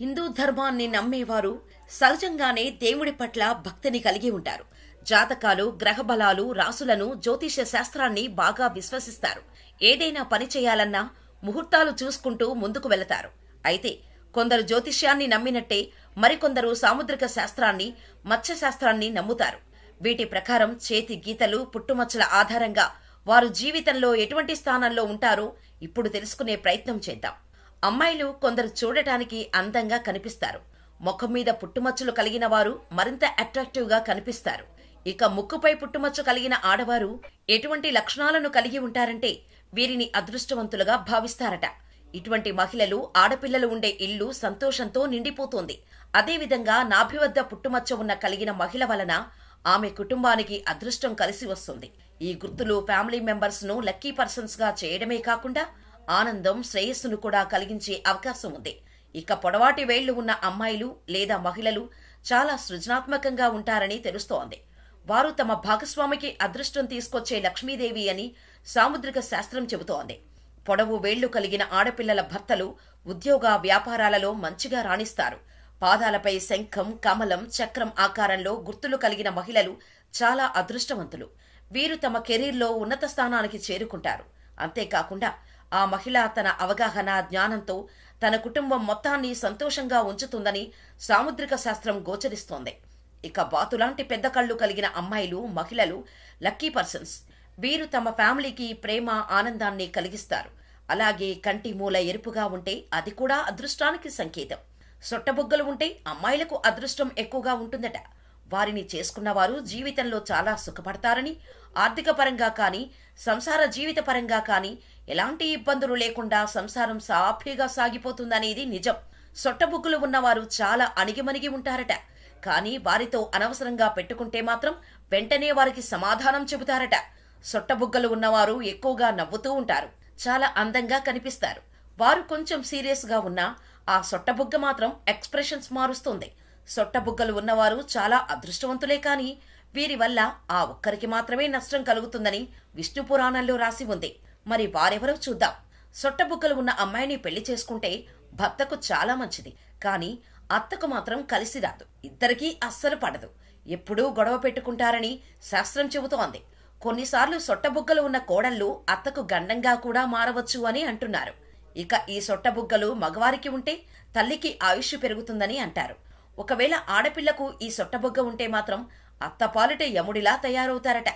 హిందూ ధర్మాన్ని నమ్మేవారు సహజంగానే దేవుడి పట్ల భక్తిని కలిగి ఉంటారు. జాతకాలు గ్రహబలాలు రాసులను జ్యోతిష శాస్త్రాన్ని బాగా విశ్వసిస్తారు. ఏదైనా పని చేయాలన్నా ముహూర్తాలు చూసుకుంటూ ముందుకు వెళతారు. అయితే కొందరు జ్యోతిష్యాన్ని నమ్మినట్టే మరికొందరు సాముద్రిక శాస్త్రాన్ని మత్స్య శాస్త్రాన్ని నమ్ముతారు. వీటి ప్రకారం చేతి గీతలు పుట్టుమచ్చల ఆధారంగా వారు జీవితంలో ఎటువంటి స్థానంలో ఉంటారో ఇప్పుడు తెలుసుకునే ప్రయత్నం చేద్దాం. అమ్మాయిలు కొందరు చూడటానికి అందంగా కనిపిస్తారు. ముఖం మీద పుట్టుమచ్చలు కలిగిన వారు మరింత అట్రాక్టివ్గా కనిపిస్తారు. ఇక ముక్కుపై పుట్టుమచ్చ కలిగిన ఆడవారు ఎటువంటి లక్షణాలను కలిగి ఉంటారంటే వీరిని అదృష్టవంతులుగా భావిస్తారట. ఇటువంటి మహిళలు ఆడపిల్లలు ఉండే ఇల్లు సంతోషంతో నిండిపోతుంది. అదేవిధంగా నాభి వద్ద పుట్టుమచ్చ ఉన్న కలిగిన మహిళ వలన ఆమె కుటుంబానికి అదృష్టం కలిసి వస్తుంది. ఈ గుర్తులు ఫ్యామిలీ మెంబర్స్ను లక్కీ పర్సన్స్గా చేయడమే కాకుండా ఆనందం శ్రేయస్సును కూడా కలిగించే అవకాశం ఉంది. ఇక పొడవాటి వేళ్ళు ఉన్న అమ్మాయిలు లేదా మహిళలు చాలా సృజనాత్మకంగా ఉంటారని తెలుస్తోంది. వారు తమ భాగస్వామికి అదృష్టం తీసుకొచ్చే లక్ష్మీదేవి అని సాముద్రిక శాస్త్రం చెబుతోంది. పొడవు వేళ్ళు కలిగిన ఆడపిల్లల భర్తలు ఉద్యోగ వ్యాపారాలలో మంచిగా రాణిస్తారు. పాదాలపై శంఖం కమలం చక్రం ఆకారంలో గుర్తులు కలిగిన మహిళలు చాలా అదృష్టవంతులు. వీరు తమ కెరీర్లో ఉన్నత స్థానానికి చేరుకుంటారు. అంతేకాకుండా ఆ మహిళ తన అవగాహన జ్ఞానంతో తన కుటుంబం మొత్తాన్ని సంతోషంగా ఉంచుతుందని సాముద్రిక శాస్త్రం గోచరిస్తోంది. ఇక బాతులాంటి పెద్ద కళ్ళు కలిగిన అమ్మాయిలు మహిళలు లక్కీ పర్సన్స్ వీరు తమ ఫ్యామిలీకి ప్రేమ ఆనందాన్ని కలిగిస్తారు. అలాగే కంటి మూల ఎరుపుగా ఉంటే అది కూడా అదృష్టానికి సంకేతం. సొట్టబుగ్గలు ఉంటే అమ్మాయిలకు అదృష్టం ఎక్కువగా ఉంటుందట. వారిని చేసుకున్నవారు జీవితంలో చాలా సుఖపడతారని ఆర్థిక పరంగా కానీ సంసార జీవిత పరంగా కానీ ఎలాంటి ఇబ్బందులు లేకుండా సంసారం సాఫీగా సాగిపోతుందనేది నిజం. సొట్టబుక్కులు ఉన్నవారు చాలా అణిగిమణిగి ఉంటారట. కానీ వారితో అనవసరంగా పెట్టుకుంటే మాత్రం వెంటనే వారికి సమాధానం చెబుతారట. సొట్టబుగ్గలు ఉన్నవారు ఎక్కువగా నవ్వుతూ ఉంటారు. చాలా అందంగా కనిపిస్తారు. వారు కొంచెం సీరియస్గా ఉన్నా ఆ సొట్టబుగ్గ మాత్రం ఎక్స్ప్రెషన్స్ మారుస్తుంది. సొట్టబుగ్గలు ఉన్నవారు చాలా అదృష్టవంతులే కాని వీరి వల్ల ఆ ఒక్కరికి మాత్రమే నష్టం కలుగుతుందని విష్ణు పురాణంలో రాసి ఉంది. మరి వారెవరో చూద్దాం. సొట్టబుగ్గలు ఉన్న అమ్మాయిని పెళ్ళి చేసుకుంటే భర్తకు చాలా మంచిది. కానీ అత్తకు మాత్రం కలిసి రాదు. ఇద్దరికీ అస్సలు పడదు. ఎప్పుడూ గొడవ పెట్టుకుంటారని శాస్త్రం చెబుతోంది. కొన్నిసార్లు సొట్టబుగ్గలు ఉన్న కోడళ్ళు అత్తకు గండంగా కూడా మారవచ్చు అని అంటున్నారు. ఇక ఈ సొట్టబుగ్గలు మగవారికి ఉంటే తల్లికి ఆయుష్ పెరుగుతుందని అంటారు. ఒకవేళ ఆడపిల్లకు ఈ సొట్టబుగ్గ ఉంటే మాత్రం అత్తపాలిటే యముడిలా తయారవుతారట.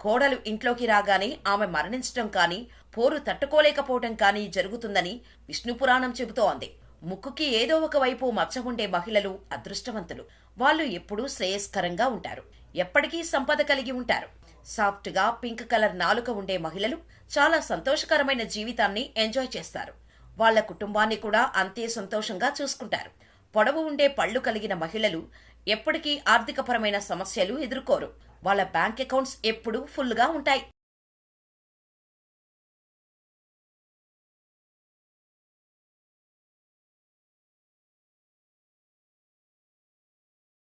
కోడలు ఇంట్లోకి రాగానే ఆమె మరణించటం కానీ పోరు తట్టుకోలేకపోవటం కానీ జరుగుతుందని విష్ణు పురాణం చెబుతోంది. ముక్కుకి ఏదో ఒక వైపు మచ్చ ఉండే మహిళలు అదృష్టవంతులు. వాళ్ళు ఎప్పుడూ శ్రేయస్కరంగా ఉంటారు. ఎప్పటికీ సంపద కలిగి ఉంటారు. సాఫ్ట్గా పింక్ కలర్ నాలుక ఉండే మహిళలు చాలా సంతోషకరమైన జీవితాన్ని ఎంజాయ్ చేస్తారు. వాళ్ళ కుటుంబాన్ని కూడా అంతే సంతోషంగా చూసుకుంటారు. పొడవు ఉండే పళ్ళు కలిగిన మహిళలు ఎప్పటికీ ఆర్థికపరమైన సమస్యలు ఎదుర్కోరు. వాళ్ళ బ్యాంక్ అకౌంట్స్ ఎప్పుడూ ఫుల్గా ఉంటాయి.